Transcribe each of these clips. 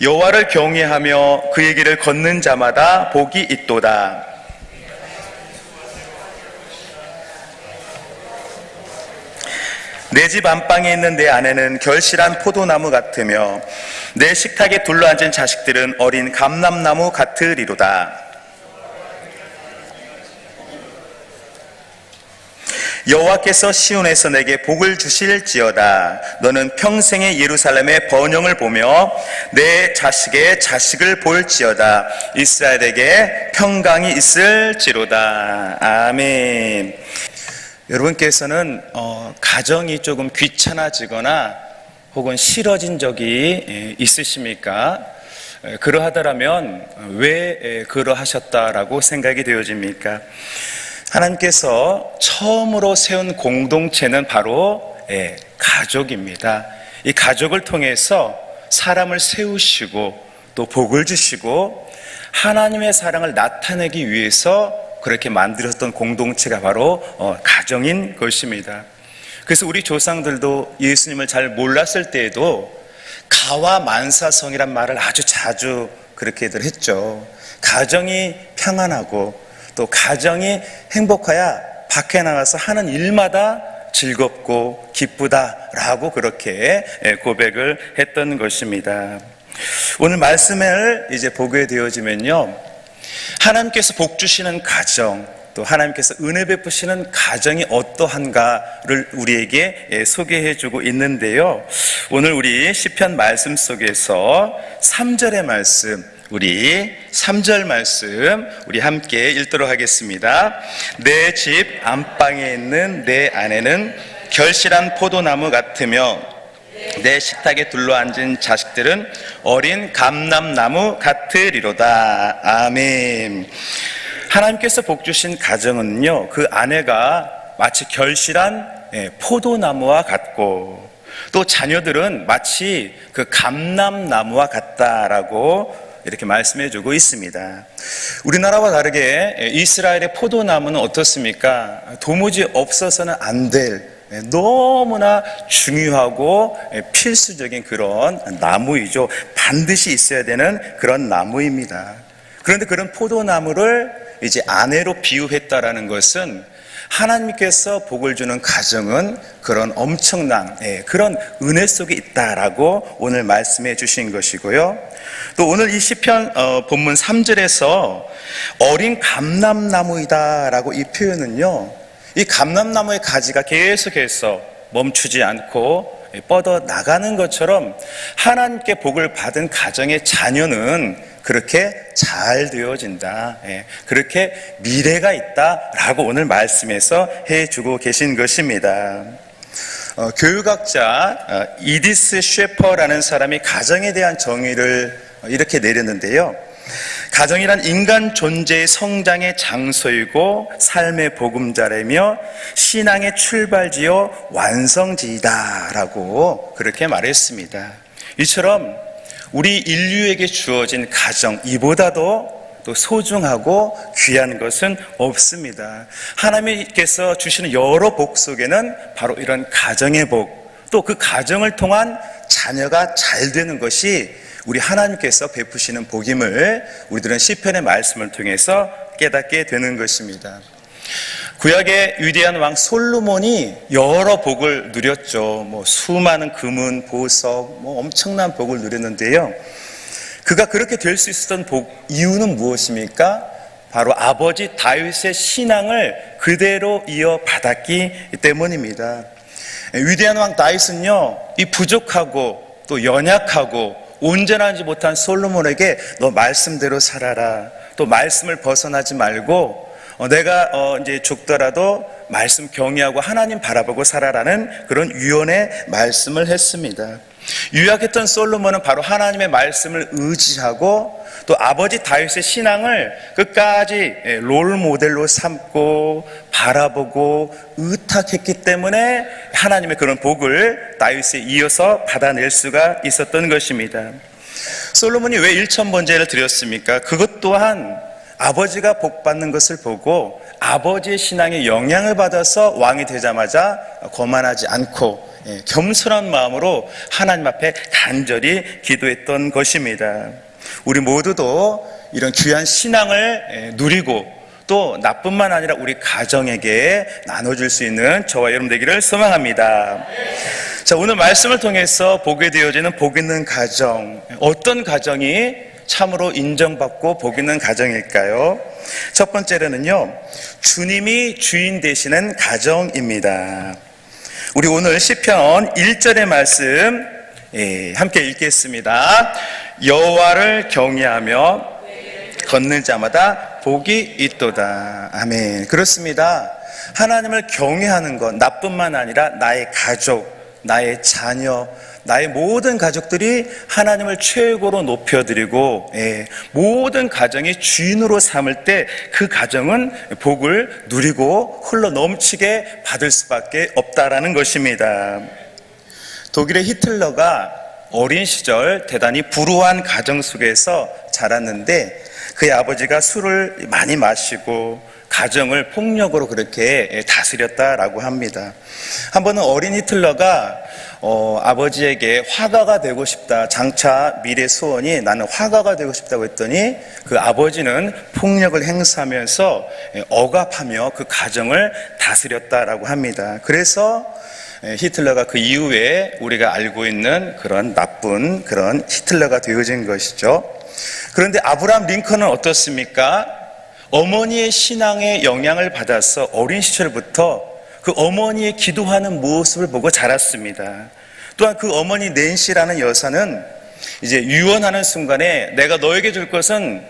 여호와를 경외하며 그의 길을 걷는 자마다 복이 있도다. 내 집 안방에 있는 내 아내는 결실한 포도나무 같으며 내 식탁에 둘러앉은 자식들은 어린 감람나무 같으리로다. 여호와께서 시온에서 내게 복을 주실지어다. 너는 평생의 예루살렘의 번영을 보며 내 자식의 자식을 볼지어다. 이스라엘에게 평강이 있을지로다. 아멘. 여러분께서는 어, 가정이 조금 귀찮아지거나 혹은 싫어진 적이 예, 있으십니까? 에, 그러하더라면 왜 에, 그러하셨다라고 생각이 되어집니까? 하나님께서 처음으로 세운 공동체는 바로 예, 가족입니다. 이 가족을 통해서 사람을 세우시고 또 복을 주시고 하나님의 사랑을 나타내기 위해서 그렇게 만들었던 공동체가 바로 어, 가정인 것입니다. 그래서 우리 조상들도 예수님을 잘 몰랐을 때에도 가와 만사성이란 말을 아주 자주 그렇게들 했죠. 가정이 평안하고 또 가정이 행복해야 밖에 나가서 하는 일마다 즐겁고 기쁘다라고 그렇게 예, 고백을 했던 것입니다. 오늘 말씀을 이제 보게 되어지면요. 하나님께서 복 주시는 가정, 또 하나님께서 은혜 베푸시는 가정이 어떠한가를 우리에게 예, 소개해 주고 있는데요. 오늘 우리 시편 말씀 속에서 3절의 말씀 우리 3절 말씀 우리 함께 읽도록 하겠습니다. 내 집 안방에 있는 내 아내는 결실한 포도나무 같으며 내 식탁에 둘러앉은 자식들은 어린 감람나무 같으리로다. 아멘. 하나님께서 복 주신 가정은요, 그 아내가 마치 결실한 예, 포도나무와 같고, 또 자녀들은 마치 그 감람나무와 같다라고 이렇게 말씀해 주고 있습니다. 우리나라와 다르게 예, 이스라엘의 포도나무는 어떻습니까? 도무지 없어서는 안 될, 예, 너무나 중요하고 예, 필수적인 그런 나무이죠. 반드시 있어야 되는 그런 나무입니다. 그런데 그런 포도나무를 이제 아내로 비유했다라는 것은 하나님께서 복을 주는 가정은 그런 엄청난 예, 그런 은혜 속에 있다라고 오늘 말씀해 주신 것이고요. 또 오늘 이 시편 어, 본문 3절에서 어린 감람나무이다라고 이 표현은요. 이 감람나무의 가지가 계속해서 멈추지 않고 뻗어 나가는 것처럼 하나님께 복을 받은 가정의 자녀는 그렇게 잘 되어진다. 예, 그렇게 미래가 있다라고 오늘 말씀에서 해주고 계신 것입니다. 어, 교육학자 어, 이디스 쉐퍼라는 사람이 가정에 대한 정의를 이렇게 내렸는데요. 가정이란 인간 존재의 성장의 장소이고 삶의 보금자리며 신앙의 출발지요 완성지이다라고 그렇게 말했습니다. 이처럼 우리 인류에게 주어진 가정 이보다도 또 소중하고 귀한 것은 없습니다. 하나님께서 주시는 여러 복 속에는 바로 이런 가정의 복, 또 그 가정을 통한 자녀가 잘 되는 것이 우리 하나님께서 베푸시는 복임을 우리들은 시편의 말씀을 통해서 깨닫게 되는 것입니다. 구약의 위대한 왕 솔로몬이 여러 복을 누렸죠. 뭐 수많은 금은 보석, 뭐 엄청난 복을 누렸는데요. 그가 그렇게 될 수 있었던 복 이유는 무엇입니까? 바로 아버지 다윗의 신앙을 그대로 이어받았기 때문입니다. 위대한 왕 다윗은요, 이 부족하고 또 연약하고 온전하지 못한 솔로몬에게 너 말씀대로 살아라. 또 말씀을 벗어나지 말고 어, 내가 어, 이제 죽더라도 말씀 경외하고 하나님 바라보고 살아라는 그런 유언의 말씀을 했습니다. 유약했던 솔로몬은 바로 하나님의 말씀을 의지하고 또 아버지 다윗의 신앙을 끝까지 예, 롤 모델로 삼고 바라보고 의탁했기 때문에 하나님의 그런 복을 다윗에 이어서 받아낼 수가 있었던 것입니다. 솔로몬이 왜 1천 번제를 드렸습니까? 그것 또한 아버지가 복 받는 것을 보고 아버지의 신앙에 영향을 받아서 왕이 되자마자 거만하지 않고 예, 겸손한 마음으로 하나님 앞에 간절히 기도했던 것입니다. 우리 모두도 이런 귀한 신앙을 예, 누리고 또 나뿐만 아니라 우리 가정에게 나눠줄 수 있는 저와 여러분 되기를 소망합니다. 자, 오늘 말씀을 통해서 보게 되어지는 복 있는 가정. 어떤 가정이 참으로 인정받고 복 있는 가정일까요? 첫 번째로는요, 주님이 주인 되시는 가정입니다. 우리 오늘 시편 1절의 말씀 예, 함께 읽겠습니다. 여호와를 경외하며 걷는 자마다 복이 있도다. 아멘. 그렇습니다. 하나님을 경외하는 것, 나뿐만 아니라 나의 가족, 나의 자녀, 나의 모든 가족들이 하나님을 최고로 높여드리고, 예, 모든 가정이 주인으로 삼을 때 그 가정은 복을 누리고 흘러 넘치게 받을 수밖에 없다라는 것입니다. 독일의 히틀러가 어린 시절 대단히 불우한 가정 속에서 자랐는데 그의 아버지가 술을 많이 마시고 가정을 폭력으로 그렇게 다스렸다라고 합니다. 한 번은 어린 히틀러가 어, 아버지에게 화가가 되고 싶다. 장차 미래 소원이 나는 화가가 되고 싶다고 했더니 그 아버지는 폭력을 행사하면서 억압하며 그 가정을 다스렸다라고 합니다. 그래서 히틀러가 그 이후에 우리가 알고 있는 그런 나쁜 그런 히틀러가 되어진 것이죠. 그런데 아브라함 링컨은 어떻습니까? 어머니의 신앙에 영향을 받아서 어린 시절부터 그 어머니의 기도하는 모습을 보고 자랐습니다. 또한 그 어머니 낸시라는 여사는 이제 유언하는 순간에 내가 너에게 줄 것은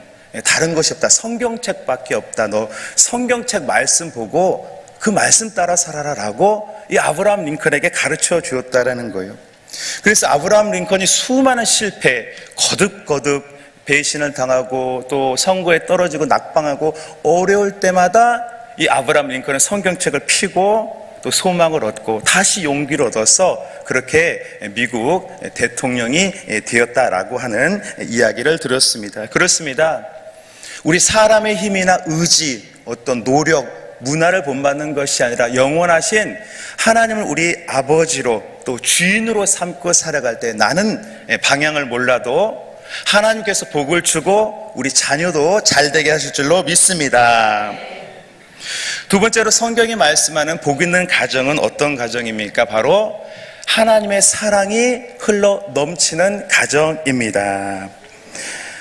다른 것이 없다. 성경책밖에 없다. 너 성경책 말씀 보고 그 말씀 따라 살아라라고 이 아브라함 링컨에게 가르쳐 주었다라는 거예요. 그래서 아브라함 링컨이 수많은 실패, 거듭거듭 배신을 당하고 또 선거에 떨어지고 낙방하고 어려울 때마다 이 아브라함 링컨은 성경책을 피고 또 소망을 얻고 다시 용기를 얻어서 그렇게 미국 대통령이 되었다라고 하는 이야기를 들었습니다. 그렇습니다. 우리 사람의 힘이나 의지, 어떤 노력, 문화를 본받는 것이 아니라 영원하신 하나님을 우리 아버지로 또 주인으로 삼고 살아갈 때 나는 방향을 몰라도 하나님께서 복을 주고 우리 자녀도 잘 되게 하실 줄로 믿습니다. 두 번째로 성경이 말씀하는 복 있는 가정은 어떤 가정입니까? 바로 하나님의 사랑이 흘러 넘치는 가정입니다.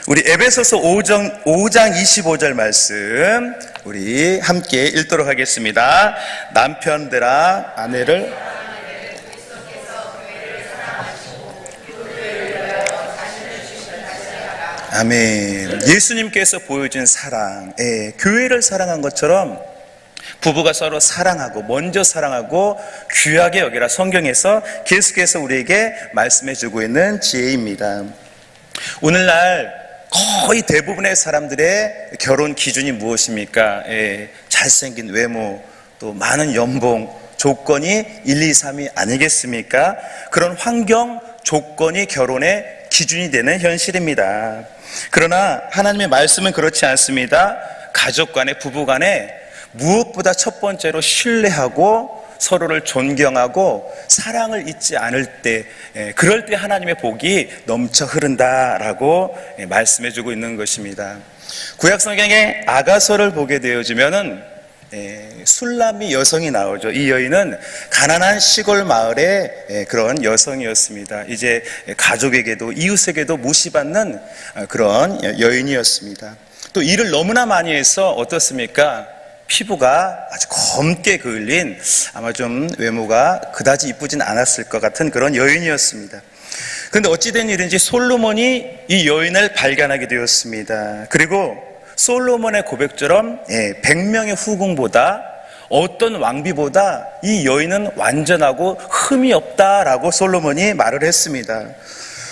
우리 에베소서 5장, 5장 25절 말씀 우리 함께 읽도록 하겠습니다. 남편들아 아내를 아멘. 예수님께서 보여준 사랑, 예, 교회를 사랑한 것처럼 부부가 서로 사랑하고 먼저 사랑하고 귀하게 여기라 성경에서 계속해서 우리에게 말씀해 주고 있는 지혜입니다. 오늘날 거의 대부분의 사람들의 결혼 기준이 무엇입니까? 예, 잘생긴 외모, 또 많은 연봉, 조건이 1, 2, 3이 아니겠습니까? 그런 환경, 조건이 결혼의 기준이 되는 현실입니다. 그러나 하나님의 말씀은 그렇지 않습니다. 가족 간에, 부부 간에 무엇보다 첫 번째로 신뢰하고 서로를 존경하고 사랑을 잊지 않을 때, 예, 그럴 때 하나님의 복이 넘쳐 흐른다라고 예, 말씀해 주고 있는 것입니다. 구약 성경에 아가서를 보게 되어지면은 예, 술람이 여성이 나오죠. 이 여인은 가난한 시골 마을의 예, 그런 여성이었습니다. 이제 가족에게도 이웃에게도 무시받는 어, 그런 여인이었습니다. 또 일을 너무나 많이 해서 어떻습니까? 피부가 아주 검게 그을린 아마 좀 외모가 그다지 이쁘진 않았을 것 같은 그런 여인이었습니다. 그런데 어찌된 일인지 솔로몬이 이 여인을 발견하게 되었습니다. 그리고 솔로몬의 고백처럼 100명의 예, 후궁보다 어떤 왕비보다 이 여인은 완전하고 흠이 없다라고 솔로몬이 말을 했습니다.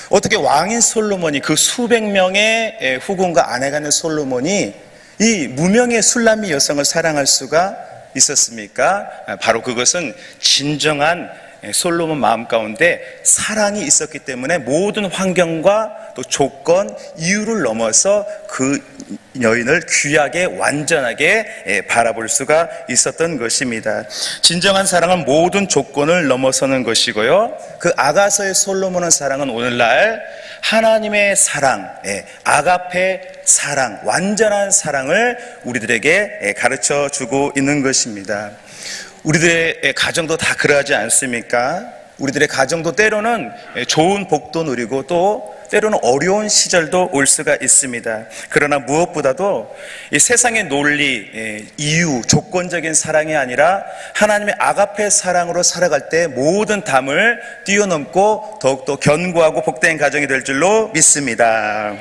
어떻게 왕인 솔로몬이 그 수백 명의 예, 후궁과 아내가 있는 솔로몬이 이 무명의 술람미 여성을 사랑할 수가 있었습니까? 바로 그것은 진정한 예, 솔로몬 마음 가운데 사랑이 있었기 때문에 모든 환경과 또 조건, 이유를 넘어서 그 여인을 귀하게 완전하게 예, 바라볼 수가 있었던 것입니다. 진정한 사랑은 모든 조건을 넘어서는 것이고요. 그 아가서의 솔로몬의 사랑은 오늘날 하나님의 사랑, 예, 아가페 사랑, 완전한 사랑을 우리들에게 예, 가르쳐 주고 있는 것입니다. 우리들의 가정도 다 그러하지 않습니까? 우리들의 가정도 때로는 좋은 복도 누리고 또 때로는 어려운 시절도 올 수가 있습니다. 그러나 무엇보다도 이 세상의 논리, 예, 이유, 조건적인 사랑이 아니라 하나님의 아가페 사랑으로 살아갈 때 모든 담을 뛰어넘고 더욱더 견고하고 복된 가정이 될 줄로 믿습니다.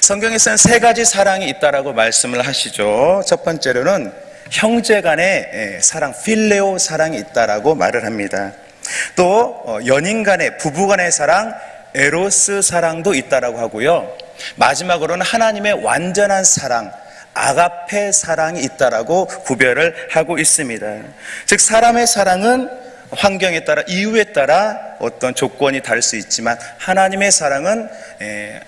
성경에서는 세 가지 사랑이 있다라고 말씀을 하시죠. 첫 번째로는 형제 간의 예, 사랑, 필레오 사랑이 있다라고 말을 합니다. 또 어, 연인 간의 부부 간의 사랑, 에로스 사랑도 있다라고 하고요. 마지막으로는 하나님의 완전한 사랑, 아가페 사랑이 있다라고 구별을 하고 있습니다. 즉 사람의 사랑은 환경에 따라 이유에 따라 어떤 조건이 다를 수 있지만 하나님의 사랑은 에,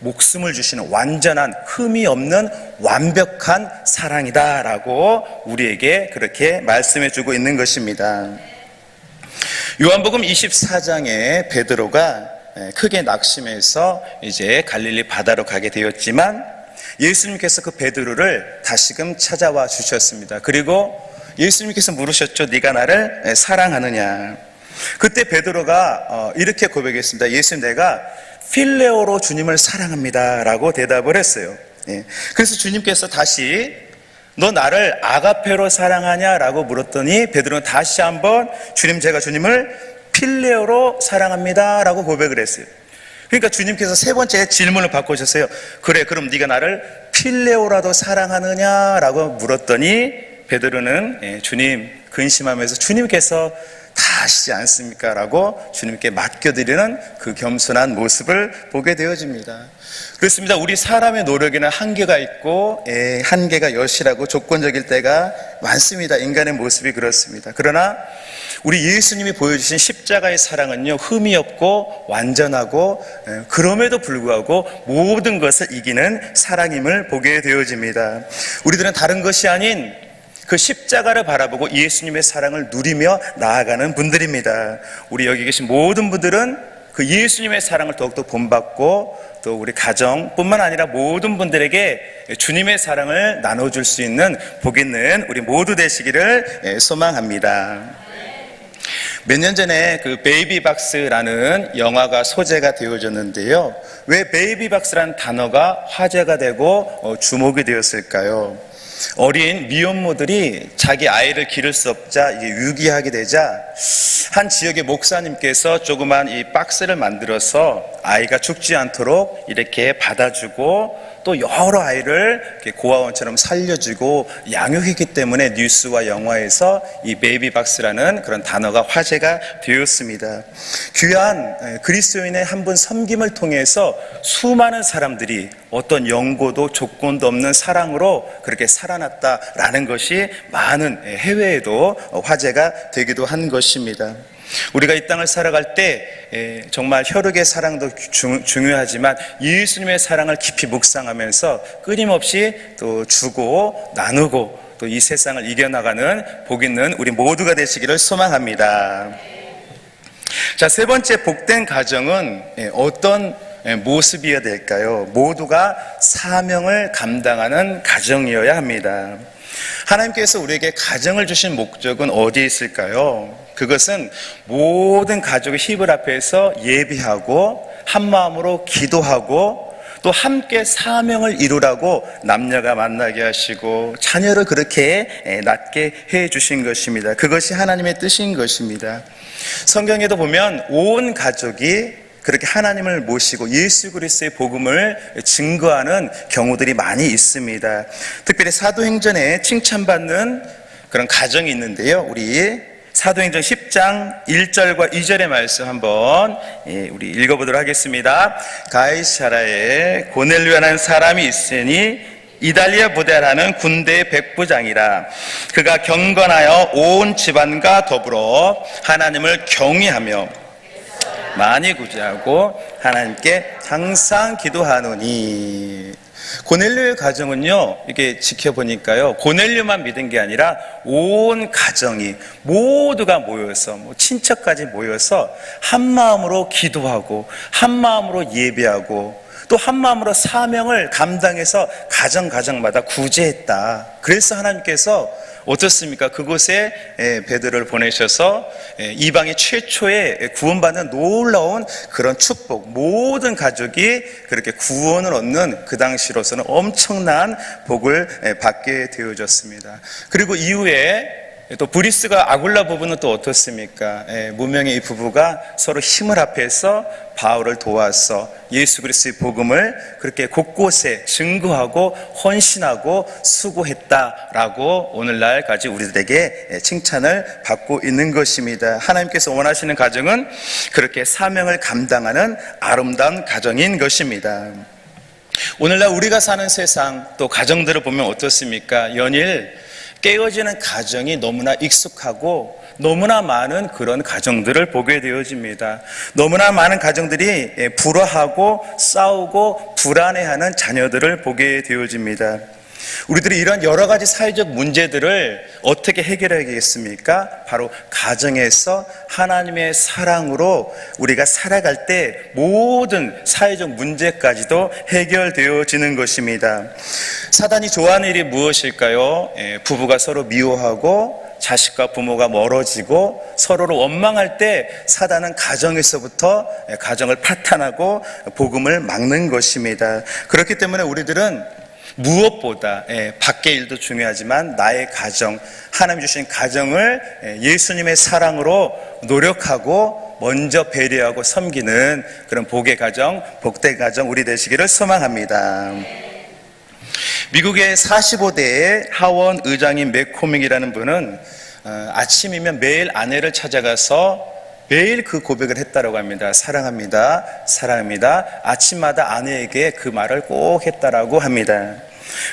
목숨을 주시는 완전한 흠이 없는 완벽한 사랑이다라고 우리에게 그렇게 말씀해 주고 있는 것입니다. 요한복음 24장에 베드로가 크게 낙심해서 이제 갈릴리 바다로 가게 되었지만 예수님께서 그 베드로를 다시금 찾아와 주셨습니다. 그리고 예수님께서 물으셨죠. 네가 나를 사랑하느냐? 그때 베드로가 어, 이렇게 고백했습니다. 예수님 내가 필레오로 주님을 사랑합니다 라고 대답을 했어요. 예. 그래서 주님께서 다시 너 나를 아가페로 사랑하냐 라고 물었더니 베드로는 다시 한번 주님 제가 주님을 필레오로 사랑합니다 라고 고백을 했어요. 그러니까 주님께서 세 번째 질문을 바꾸셨어요. 그래 그럼 네가 나를 필레오라도 사랑하느냐 라고 물었더니 베드로는 예, 주님 근심하면서 주님께서 다 아시지 않습니까? 라고 주님께 맡겨드리는 그 겸손한 모습을 보게 되어집니다. 그렇습니다. 우리 사람의 노력에는 한계가 있고, 예, 한계가 여실하고 조건적일 때가 많습니다. 인간의 모습이 그렇습니다. 그러나 우리 예수님이 보여주신 십자가의 사랑은요, 흠이 없고 완전하고, 예, 그럼에도 불구하고 모든 것을 이기는 사랑임을 보게 되어집니다. 우리들은 다른 것이 아닌 그 십자가를 바라보고 예수님의 사랑을 누리며 나아가는 분들입니다. 우리 여기 계신 모든 분들은 그 예수님의 사랑을 더욱더 본받고 또 우리 가정뿐만 아니라 모든 분들에게 주님의 사랑을 나눠줄 수 있는 복 있는 우리 모두 되시기를 소망합니다. 몇년 전에 그 베이비박스라는 영화가 소재가 되어졌는데요. 왜 베이비박스라는 단어가 화제가 되고 어, 주목이 되었을까요? 어린 미혼모들이 자기 아이를 기를 수 없자 유기하게 되자 한 지역의 목사님께서 조그만 이 박스를 만들어서 아이가 죽지 않도록 이렇게 받아주고 또 여러 아이를 고아원처럼 살려주고 양육했기 때문에 뉴스와 영화에서 이 베이비박스라는 그런 단어가 화제가 되었습니다. 귀한 그리스도인의 한 분 섬김을 통해서 수많은 사람들이 어떤 연고도 조건도 없는 사랑으로 그렇게 살아났다라는 것이 많은 해외에도 화제가 되기도 한 것입니다. 우리가 이 땅을 살아갈 때 정말 혈육의 사랑도 중요하지만 예수님의 사랑을 깊이 묵상하면서 끊임없이 또 주고 나누고 또 이 세상을 이겨나가는 복 있는 우리 모두가 되시기를 소망합니다. 자, 세 번째 복된 가정은 어떤 모습이어야 될까요? 모두가 사명을 감당하는 가정이어야 합니다. 하나님께서 우리에게 가정을 주신 목적은 어디에 있을까요? 그것은 모든 가족의 힘을 앞에서 예비하고 한 마음으로 기도하고 또 함께 사명을 이루라고 남녀가 만나게 하시고 자녀를 그렇게 낳게 해 주신 것입니다. 그것이 하나님의 뜻인 것입니다. 성경에도 보면 온 가족이 그렇게 하나님을 모시고 예수 그리스도의 복음을 증거하는 경우들이 많이 있습니다. 특별히 사도행전에 칭찬받는 그런 가정이 있는데요. 우리 사도행전 10장 1절과 2절의 말씀 한번 예, 우리 읽어보도록 하겠습니다. 가이사라에 고넬류라는 사람이 있으니 이달리아 부대라는 군대의 백부장이라 그가 경건하여 온 집안과 더불어 하나님을 경외하며 많이 구제하고 하나님께 항상 기도하노니 고넬료의 가정은요 이게 지켜보니까요 고넬료만 믿은 게 아니라 온 가정이 모두가 모여서 뭐 친척까지 모여서 한 마음으로 기도하고 한 마음으로 예배하고 또 한 마음으로 사명을 감당해서 가정 가정마다 구제했다. 그래서 하나님께서 어떻습니까? 그곳에 예, 베드로를 보내셔서 예, 이방의 최초의 구원받는 놀라운 그런 축복, 모든 가족이 그렇게 구원을 얻는 그 당시로서는 엄청난 복을 예, 받게 되어졌습니다. 그리고 이후에 또 브리스가 아굴라 부부는 또 어떻습니까? 예, 무명의 이 부부가 서로 힘을 합해서 바울을 도와서 예수 그리스도의 복음을 그렇게 곳곳에 증거하고 헌신하고 수고했다라고 오늘날까지 우리들에게 예, 칭찬을 받고 있는 것입니다. 하나님께서 원하시는 가정은 그렇게 사명을 감당하는 아름다운 가정인 것입니다. 오늘날 우리가 사는 세상 또 가정들을 보면 어떻습니까? 연일 깨어지는 가정이 너무나 익숙하고 너무나 많은 그런 가정들을 보게 되어집니다. 너무나 많은 가정들이 예, 불화하고 싸우고 불안해하는 자녀들을 보게 되어집니다. 우리들이 이런 여러 가지 사회적 문제들을 어떻게 해결하겠습니까? 바로 가정에서 하나님의 사랑으로 우리가 살아갈 때 모든 사회적 문제까지도 해결되어지는 것입니다. 사단이 좋아하는 일이 무엇일까요? 예, 부부가 서로 미워하고 자식과 부모가 멀어지고 서로를 원망할 때 사단은 가정에서부터 예, 가정을 파탄하고 복음을 막는 것입니다. 그렇기 때문에 우리들은 무엇보다 예, 밖의 일도 중요하지만 나의 가정, 하나님 주신 가정을 예, 예수님의 사랑으로 노력하고 먼저 배려하고 섬기는 그런 복의 가정, 복된 가정 우리 되시기를 소망합니다. 미국의 45대의 하원 의장인 맥코믹이라는 분은 어, 아침이면 매일 아내를 찾아가서 매일 그 고백을 했다라고 합니다. 사랑합니다. 사랑합니다. 아침마다 아내에게 그 말을 꼭 했다라고 합니다.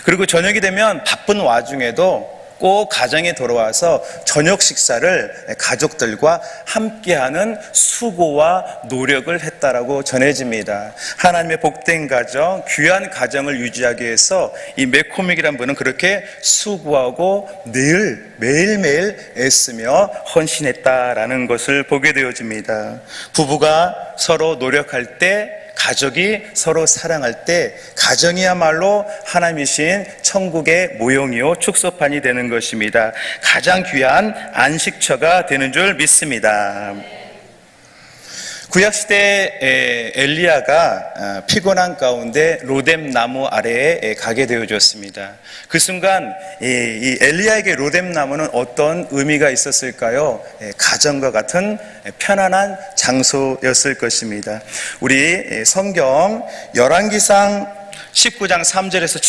그리고 저녁이 되면 바쁜 와중에도 꼭 가정에 돌아와서 저녁 식사를 가족들과 함께하는 수고와 노력을 했다라고 전해집니다. 하나님의 복된 가정, 귀한 가정을 유지하기 위해서 이 맥코믹이란 분은 그렇게 수고하고 늘 매일매일 애쓰며 헌신했다라는 것을 보게 되어집니다. 부부가 서로 노력할 때 가족이 서로 사랑할 때 가정이야말로 하나님이신 천국의 모형이요 축소판이 되는 것입니다. 가장 귀한 안식처가 되는 줄 믿습니다. 구약 시대 엘리야가 어, 피곤한 가운데 로뎀 나무 아래에 가게 되어졌습니다. 그 순간 이 엘리야에게 로뎀 나무는 어떤 의미가 있었을까요? 가정과 같은 편안한 장소였을 것입니다. 우리 성경 열왕기상 19장 3절에서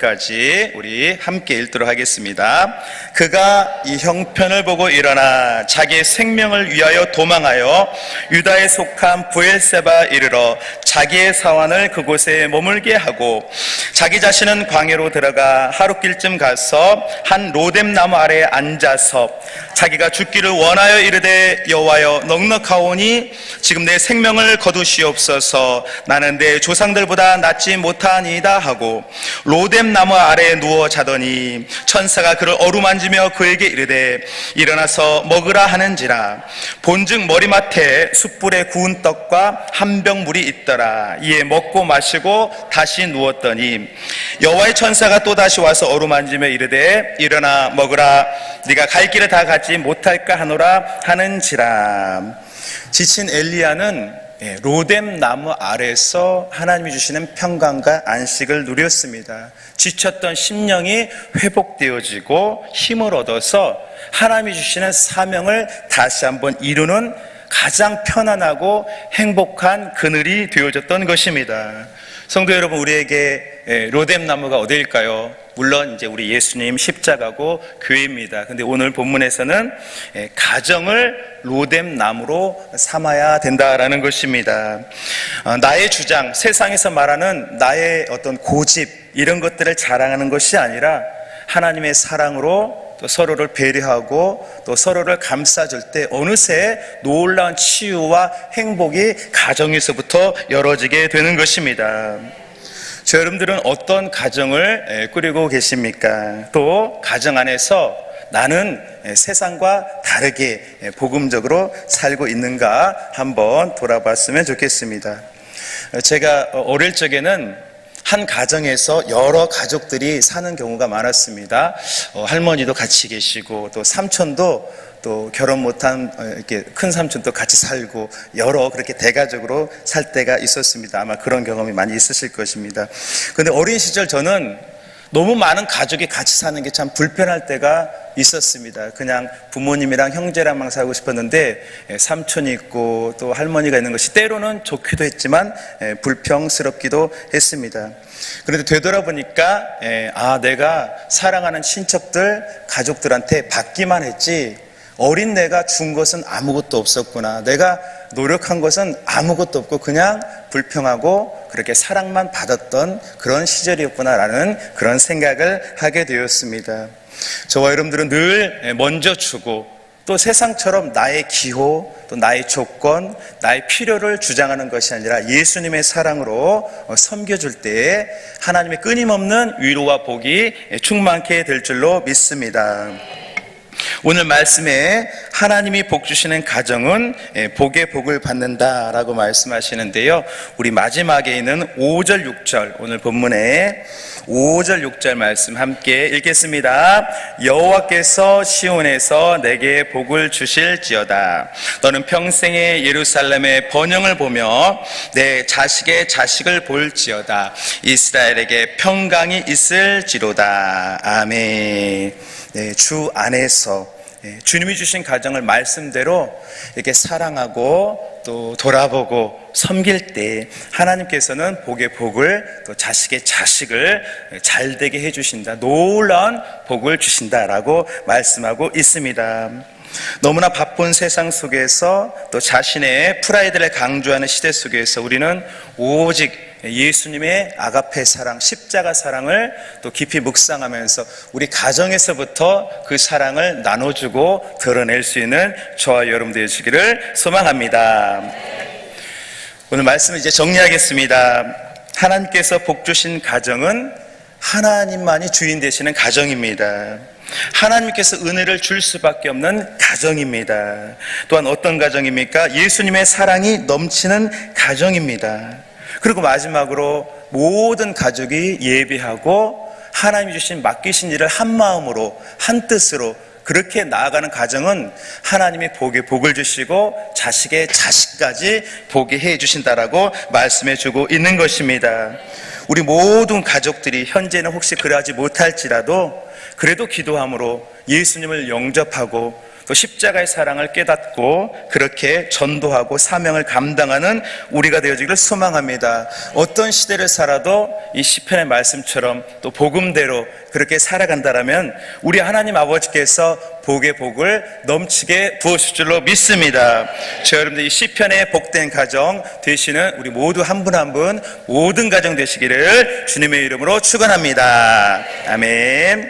7절까지 우리 함께 읽도록 하겠습니다. 그가 이 형편을 보고 일어나 자기의 생명을 위하여 도망하여 유다에 속한 부엘세바 이르러 자기의 사환을 그곳에 머물게 하고 자기 자신은 광야로 들어가 하루길쯤 가서 한 로뎀 나무 아래에 앉아서 자기가 죽기를 원하여 이르되 여호와여 넉넉하오니 지금 내 생명을 거두시옵소서. 나는 내 조상들보다 낫지 못하니이다 하고 로뎀 나무 아래에 누워 자더니 천사가 그를 어루만지며 그에게 이르되 일어나서 먹으라 하는지라. 본즉 머리맡에 숯불에 구운 떡과 한 병 물이 있더라 이에 먹고 마시고 다시 누웠더니 여호와의 천사가 또 다시 와서 어루만지며 이르되 일어나 먹으라. 네가 갈 길을 다 가지 못할까 하노라 하는지라. 지친 엘리야는 예, 로뎀 나무 아래서 하나님이 주시는 평강과 안식을 누렸습니다. 지쳤던 심령이 회복되어지고 힘을 얻어서 하나님이 주시는 사명을 다시 한번 이루는 가장 편안하고 행복한 그늘이 되어졌던 것입니다. 성도 여러분, 우리에게 예, 로뎀 나무가 어디일까요? 물론 이제 우리 예수님 십자가고 교회입니다. 근데 오늘 본문에서는 예, 가정을 로뎀 나무로 삼아야 된다라는 것입니다. 어, 나의 주장, 세상에서 말하는 나의 어떤 고집, 이런 것들을 자랑하는 것이 아니라 하나님의 사랑으로 또 서로를 배려하고 또 서로를 감싸줄 때 어느새 놀라운 치유와 행복이 가정에서부터 열어지게 되는 것입니다. 저 여러분들은 어떤 가정을 에, 꾸리고 계십니까? 또 가정 안에서 나는 에, 세상과 다르게 에, 복음적으로 살고 있는가 한번 돌아봤으면 좋겠습니다. 어, 제가 어, 어릴 적에는 한 가정에서 여러 가족들이 사는 경우가 많았습니다. 어, 할머니도 같이 계시고 또 삼촌도 또 결혼 못한 어, 이렇게 큰 삼촌도 같이 살고 여러 그렇게 대가족으로 살 때가 있었습니다. 아마 그런 경험이 많이 있으실 것입니다. 근데 어린 시절 저는 너무 많은 가족이 같이 사는 게 참 불편할 때가 있었습니다. 그냥 부모님이랑 형제랑만 살고 싶었는데 예, 삼촌이 있고 또 할머니가 있는 것이 때로는 좋기도 했지만 예, 불평스럽기도 했습니다. 그런데 되돌아보니까 예, 아 내가 사랑하는 친척들 가족들한테 받기만 했지 어린 내가 준 것은 아무것도 없었구나. 내가 노력한 것은 아무것도 없고 그냥 불평하고 그렇게 사랑만 받았던 그런 시절이었구나라는 그런 생각을 하게 되었습니다. 저와 여러분들은 늘 먼저 주고 또 세상처럼 나의 기호, 또 나의 조건, 나의 필요를 주장하는 것이 아니라 예수님의 사랑으로 섬겨줄 때에 하나님의 끊임없는 위로와 복이 충만케 될 줄로 믿습니다. 오늘 말씀에 하나님이 복 주시는 가정은 예, 복의 복을 받는다라고 말씀하시는데요. 우리 마지막에 있는 5절, 6절 오늘 본문에 5절, 6절 말씀 함께 읽겠습니다. 여호와께서 시온에서 내게 복을 주실지어다. 너는 평생에 예루살렘의 번영을 보며 내 자식의 자식을 볼지어다. 이스라엘에게 평강이 있을지로다. 아멘. 네, 주 안에서 예, 주님이 주신 가정을 말씀대로 이렇게 사랑하고 또 돌아보고 섬길 때 하나님께서는 복의 복을 또 자식의 자식을 잘 되게 해 주신다. 놀라운 복을 주신다라고 말씀하고 있습니다. 너무나 바쁜 세상 속에서 또 자신의 프라이드를 강조하는 시대 속에서 우리는 오직 예수님의 아가페 사랑, 십자가 사랑을 또 깊이 묵상하면서 우리 가정에서부터 그 사랑을 나눠주고 드러낼 수 있는 저와 여러분 되시기를 소망합니다. 오늘 말씀을 이제 정리하겠습니다. 하나님께서 복 주신 가정은 하나님만이 주인 되시는 가정입니다. 하나님께서 은혜를 줄 수밖에 없는 가정입니다. 또한 어떤 가정입니까? 예수님의 사랑이 넘치는 가정입니다. 그리고 마지막으로 모든 가족이 예배하고 하나님이 주신 맡기신 일을 한 마음으로 한 뜻으로 그렇게 나아가는 가정은 하나님이 복에 복을 주시고 자식의 자식까지 보게 해 주신다라고 말씀해 주고 있는 것입니다. 우리 모든 가족들이 현재는 혹시 그러하지 못할지라도 그래도 기도함으로 예수님을 영접하고 또 십자가의 사랑을 깨닫고 그렇게 전도하고 사명을 감당하는 우리가 되어지기를 소망합니다. 어떤 시대를 살아도 이 시편의 말씀처럼 또 복음대로 그렇게 살아간다라면 우리 하나님 아버지께서 복의 복을 넘치게 부으실 줄로 믿습니다. 저 여러분들 이 시편의 복된 가정 되시는 우리 모두 한 분 한 분 모든 가정 되시기를 주님의 이름으로 축원합니다. 아멘.